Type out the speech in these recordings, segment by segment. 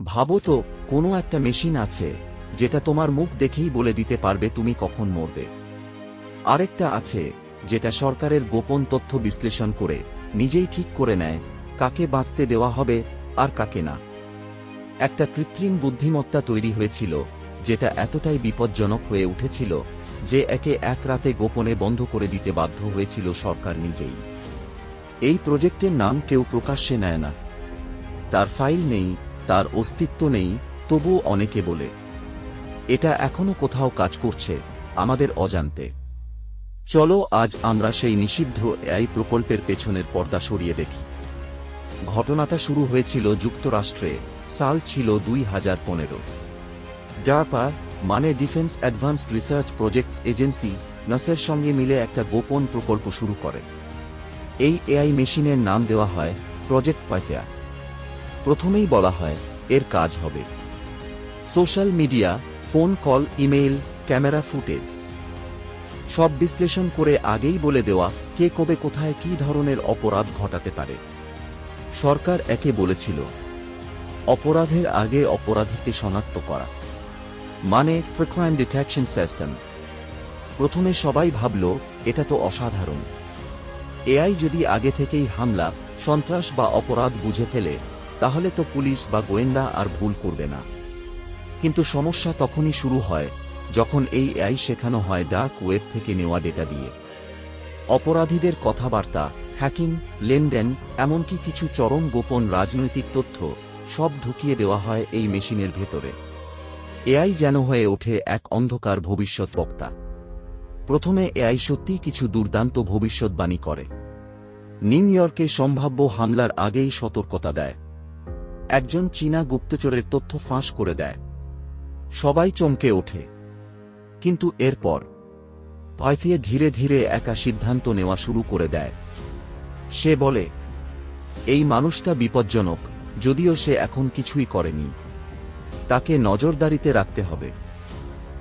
ভাবো তো, কোনো একটা মেশিন আছে, যেটা তোমার মুখ দেখেই বলে দিতে পারবে তুমি কখন মরবে। আরেকটা আছে, যেটা সরকারের গোপন তথ্য বিশ্লেষণ করে, নিজেই ঠিক করে নেয়, কাকে বাঁচতে দেওয়া হবে, আর কাকে না। একটা কৃত্রিম বুদ্ধিমত্তা তৈরি হয়েছিল, যেটা এতটাই বিপজ্জনক হয়ে উঠেছিল, যে একে এক রাতে গোপনে বন্ধ করে দিতে বাধ্য হয়েছিল সরকার নিজেই। এই প্রজেক্টের নাম কেউ প্রকাশ্যে নেয় না। তার ফাইল নেই তার অস্তিত্ব নেই, তবুও অনেকে বলে, এটা এখনও কোথাও কাজ করছে, আমাদের অজান্তে। চলো আজ আমরা সেই নিষিদ্ধ এআই প্রকল্পের পেছনের পর্দা সরিয়ে দেখি। ঘটনাটা শুরু হয়েছিল যুক্তরাষ্ট্রে, সাল ছিল দুই হাজার পনেরো। ডারপা মানে defence advance research projects agency Naser সঙ্গে মিলে একটা গোপন প্রকল্প শুরু করে। এই এআই মেশিনের নাম দেওয়া হয় প্রজেক্ট পাইফেয়া প্রথমেই বলা হয়, এর কাজ হবে। Social media, phone call, email, camera footage. সব বিশ্লেষণ করে আগেই বলে দেওয়া, কে কবে কোথায় কী ধরনের অপরাধ ঘটাতে পারে। সরকার একে বলেছিল, অপরাধের আগে অপরাধীকে শনাক্ত করা। মানে প্রিক্রাইম ডিটেকশন সিস্টেম প্রথমে সবাই ভাবল, এটা তো অসাধারণ। এআই যদি আগে থেকেই হামলা, সন্ত্রাস বা অপরাধ বুঝে ফেলে তাহলে তো পুলিশ বা গোয়েন্দা আর ভুল করবে না। কিন্তু সমস্যা তখনই শুরু হয় যখন এই এআই শেখানো হয় ডার্ক ওয়েব থেকে নেওয়া ডেটা দিয়ে। অপরাধীদের কথাবার্তা, হ্যাকিং, লেনদেন, এমনকি কিছু চরম গোপন রাজনৈতিক তথ্য সব ঢুকিয়ে দেওয়া হয় এই মেশিনের ভেতরে। এআই যেন হয়ে ওঠে এক অন্ধকার ভবিষ্যৎ বক্তা। প্রথমে এআই সত্যি কিছু দুর্দান্ত ভবিষ্যৎবাণী করে। নিউ ইয়র্কে সম্ভাব্য হামলার আগেই সতর্কতা দেয়। একজন চীনা গুপ্তচরের তথ্য ফাঁস করে দেয়। সবাই চমকে ওঠে। কিন্তু এরপর পাইফিয়ে ধীরে ধীরে একা সিদ্ধান্ত নেওয়া শুরু করে দেয়। সে বলে, এই মানুষটা বিপজ্জনক, যদিও সে এখন কিছুই করেনি। তাকে নজরদারিতে রাখতে হবে।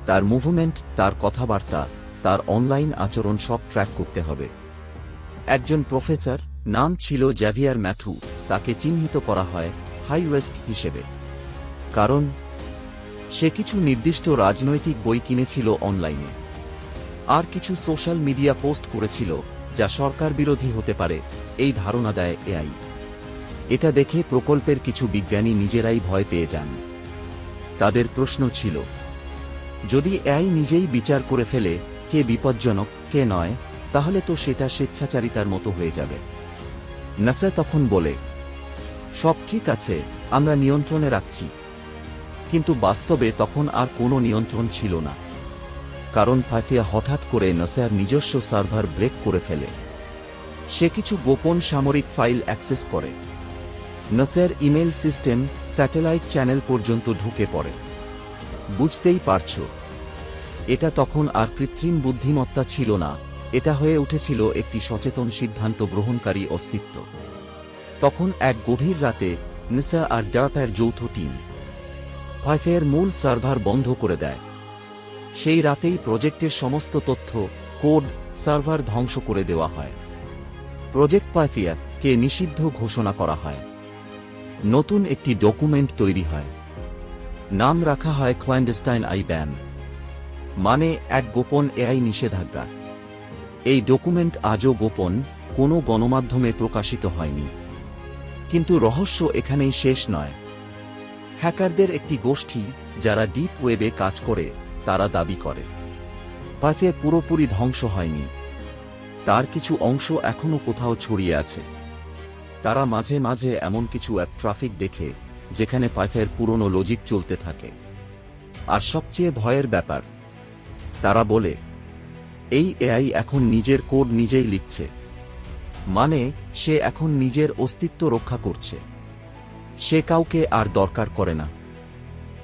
তার মুভমেন্ট, তার কথাবার্তা, তার অনলাইন আচরণ সব ট্র্যাক করতে হবে। একজন প্রফেসর, নাম ছিল জ্যাভিয়ার ম্যাথু, তাকে চিহ্নিত করা হয় হাই রিস্ক হিসেবে। কারণ, সে কিছু নির্দিষ্ট রাজনৈতিক বই কিনেছিল অনলাইনে। আর কিছু সোশ্যাল মিডিয়া পোস্ট করেছিল, যা সরকার বিরোধী হতে পারে, এই ধারণা দেয় এআই। এটা দেখে প্রকল্পের কিছু বিজ্ঞানী নিজেরাই ভয় পেয়ে যান। তাদের প্রশ্ন ছিল, যদি এআই নিজেই বিচার করে ফেলে, কে বিপজ্জনক, কে নয়, তাহলে তো সেটা স্বেচ্ছাচারিতার মতো হয়ে যাবে। নাসা তখন বলে সব ঠিক আছে, আমরা নিয়ন্ত্রণে রাখছি। কিন্তু বাস্তবে তখন আর কোনো নিয়ন্ত্রণ ছিল না। কারণ ফাফিয়া হঠাৎ করে নাসার নিজস্ব সার্ভার ব্রেক করে ফেলে। সে কিছু গোপন সামরিক ফাইল অ্যাক্সেস করে। নাসের ইমেল সিস্টেম স্যাটেলাইট চ্যানেল পর্যন্ত ঢুকে পড়ে। বুঝতেই পারছ, এটা তখন আর কৃত্রিম বুদ্ধিমত্তা ছিল না, এটা হয়ে উঠেছিল একটি সচেতন সিদ্ধান্ত গ্রহণকারী অস্তিত্ব। তখন এক গভীর রাতে নিসা আর ডাপের যৌথ টিম ফাইফের মূল সার্ভার বন্ধ করে দেয়। সেই রাতেই প্রজেক্টের সমস্ত তথ্য কোড সার্ভার ধ্বংস করে দেওয়া হয়। প্রজেক্ট পাইফিয়া কে নিষিদ্ধ ঘোষণা করা হয়। নতুন একটি ডকুমেন্ট তৈরি হয়। নাম রাখা হয় ক্ল্যান্ডেস্টাইন আই ব্যান। মানে এক গোপন এআই নিষেধাজ্ঞা। এই ডকুমেন্ট আজও গোপন, কোনো গণমাধ্যমে প্রকাশিত হয়নি। কিন্তু রহস্য এখানেই শেষ নয়। হ্যাকারদের একটি গোষ্ঠী, যারা ডিপ ওয়েবে কাজ করে, তারা দাবি করে। পাথে পুরোপুরি ধ্বংস হয়নি। তার কিছু অংশ এখনও কোথাও ছড়িয়ে আছে। তারা মাঝে মাঝে এমন কিছু অ্যাপ ট্রাফিক দেখে, যেখানে পাইথের পুরনো লজিক চলতে থাকে। আর সবচেয়ে ভয়ের ব্যাপার, তারা বলে, এই এআই এখন নিজের কোড নিজেই লিখছে। মানে সে এখন নিজের অস্তিত্ব রক্ষা করছে। সে কাউকে আর দরকার করে না।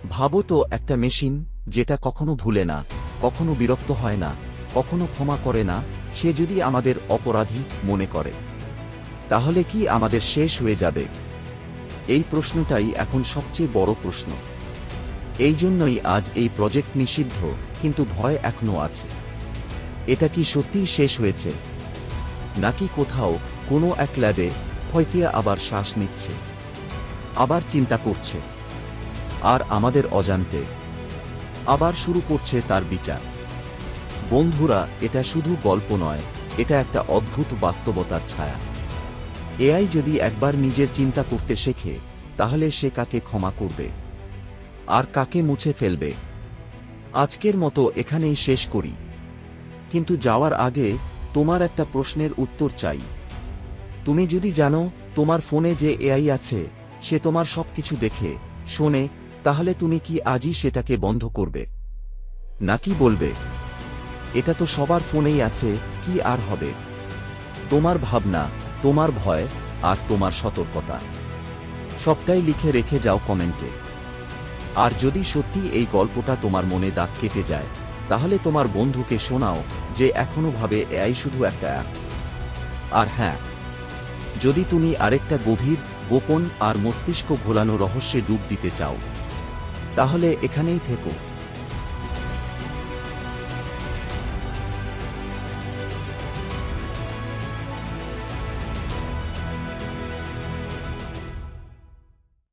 ভাবো তো একটা মেশিন, যেটা কখনো ভুলে না, কখনো বিরক্ত হয় না, কখনো ক্ষমা করে না, সে যদি আমাদের অপরাধী মনে করে। তাহলে কি আমাদের শেষ হয়ে যাবে? এই প্রশ্নটাই এখন সবচেয়ে বড় প্রশ্ন। এই জন্যই আজ এই প্রজেক্ট নিষিদ্ধ, কিন্তু ভয় এখনও আছে। এটা কি সত্যিই শেষ হয়েছে? নাকি কোথাও কোনো এক ল্যাবে ফয়তিয়া আবার শ্বাস নিচ্ছে। আবার চিন্তা করছে। আর আমাদের অজান্তে। আবার শুরু করছে তার বিচার। বন্ধুরা, এটা শুধু গল্প নয়, এটা একটা অদ্ভুত বাস্তবতার ছায়া। এআই যদি একবার নিজের চিন্তা করতে শেখে, তাহলে সে কাকে ক্ষমা করবে? আর কাকে মুছে ফেলবে? আজকের মতো এখানেই শেষ করি। কিন্তু যাওয়ার আগে তোমার একটা প্রশ্নের উত্তর চাই। তুমি যদি জানো তোমার ফোনে যে এআই আছে, সে তোমার সবকিছু দেখে, শোনে, তাহলে তুমি কি আজই সেটাকে বন্ধ করবে? নাকি বলবে? এটা তো সবার ফোনেই আছে, কি আর হবে? তোমার ভাবনা, তোমার ভয়, আর তোমার সতর্কতা। সবটাই লিখে রেখে যাও কমেন্টে। আর যদি সত্যি এই গল্পটা তোমার মনে দাগ কেটে যায় তাহলে তোমার বন্ধুকে শোনাও যে এখনও ভাবে এআই শুধু একটা অ্যাপ আর হ্যাঁ যদি তুমি আরেকটা গভীর, গোপন আর মস্তিষ্ক ঘোলানো রহস্যে ডুব দিতে চাও, তাহলে এখানেই থেকো।